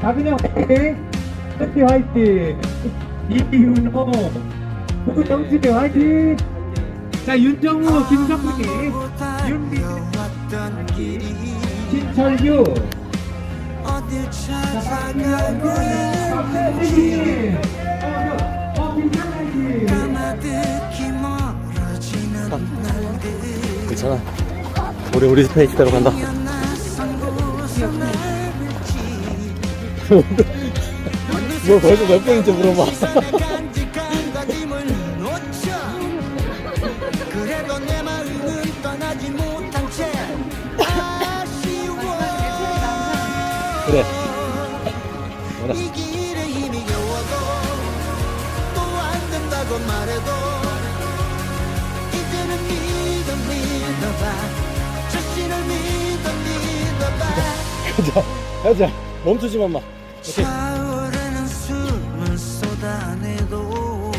박은영 화이팅! 커피 화이팅! 이윤호. 구정집에 화이팅! 자 윤정우, 김성훈이, 윤미, 신철규, 어딜 자 어, 어, 괜찮아. 우리 우리 간다. 낯선 곳에 내밀지 뭐 벌써 몇 번인지 물어봐. 마음은 떠나지 못한 채아 믿어봐 가자. 멈추지만 마. 오케이. 차오르는 숨을 쏟아내도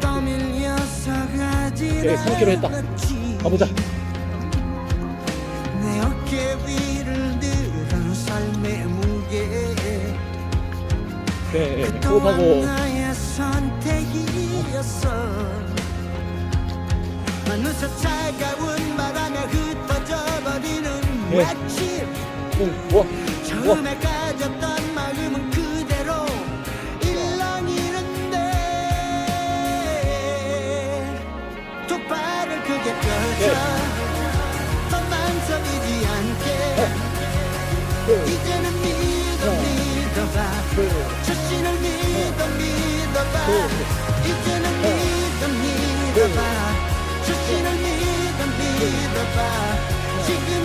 떠밀려서 가지 오케이, 3km 했다. 가보자. 내 어깨 위를 들은 삶의 무게 오케이. 또한 호흡하고. 선택이었어 네. 뭐? 처음에 가졌던 마음은 그대로 일렁이는데 두 발을 크게 펼쳐 더 망설이지 않게. 이제는 믿어 믿어봐. 자신을 믿어 믿어봐. 이제는 믿어 믿어봐. 자신을 믿어 믿어봐. 지금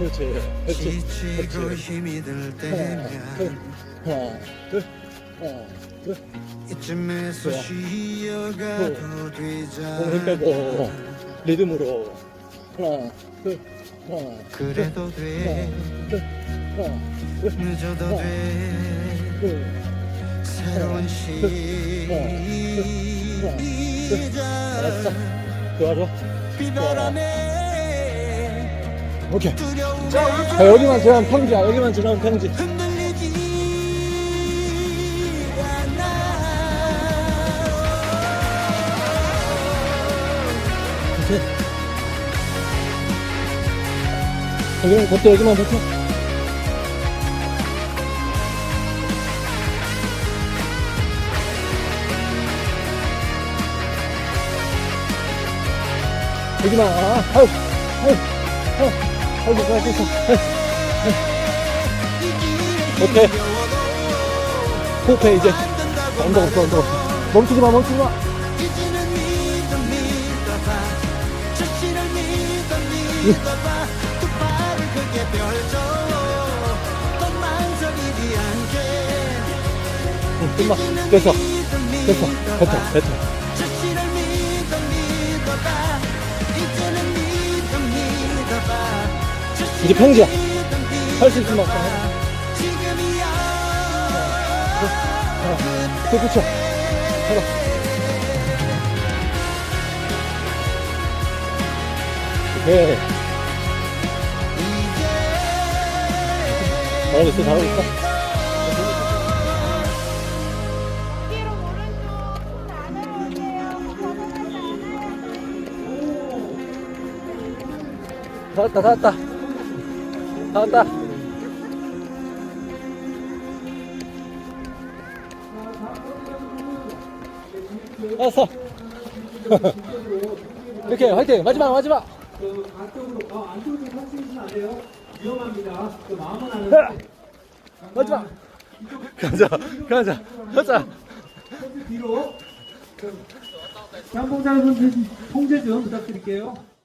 그렇지. 그렇지. 지치고 힘이 들 때면 하나, 둘, 하나, 둘. 이쯤에서 좋아. 쉬어가도 몸 되잖아 빼고 리듬으로 하나, 둘, 하나, 그래도 돼 둘, 하나, 둘, 늦어도 돼 둘. 새로운 알았어. 시작 좋아, 좋아. 비바람에 오케이. 자, 여기만 지나면 평지야. 여기만 지나면 평지. 여기만 버텨, 여기만 버텨. 여기만, 아, 아유, 아유, 아유, 됐어. 아유, 오케이. 호흡해, 이제. 언덕 없어, 언덕 없어. 멈추지 마, 멈추지 마. 이제는 믿어 믿어봐 자신을 이제 평지야. 할 수 있을. 만큼 해. 지금이야 또 붙여. 해봐. 오케이. 잘하고 있어, 잘하고 있어. 뒤로 오른쪽 안 올라올게요. 다 왔다, 다 왔다. 다 왔다. 알았어. 이렇게 화이팅! 마지막, 마지막! 그 안쪽으로, 어, 안쪽으로 좀 펼치시면 안 돼요. 위험합니다. 그 마음은 안 해요. 마지막! 가자, 가자, 가자! 뒤로. 장봉장 선수 통제 좀 부탁드릴게요.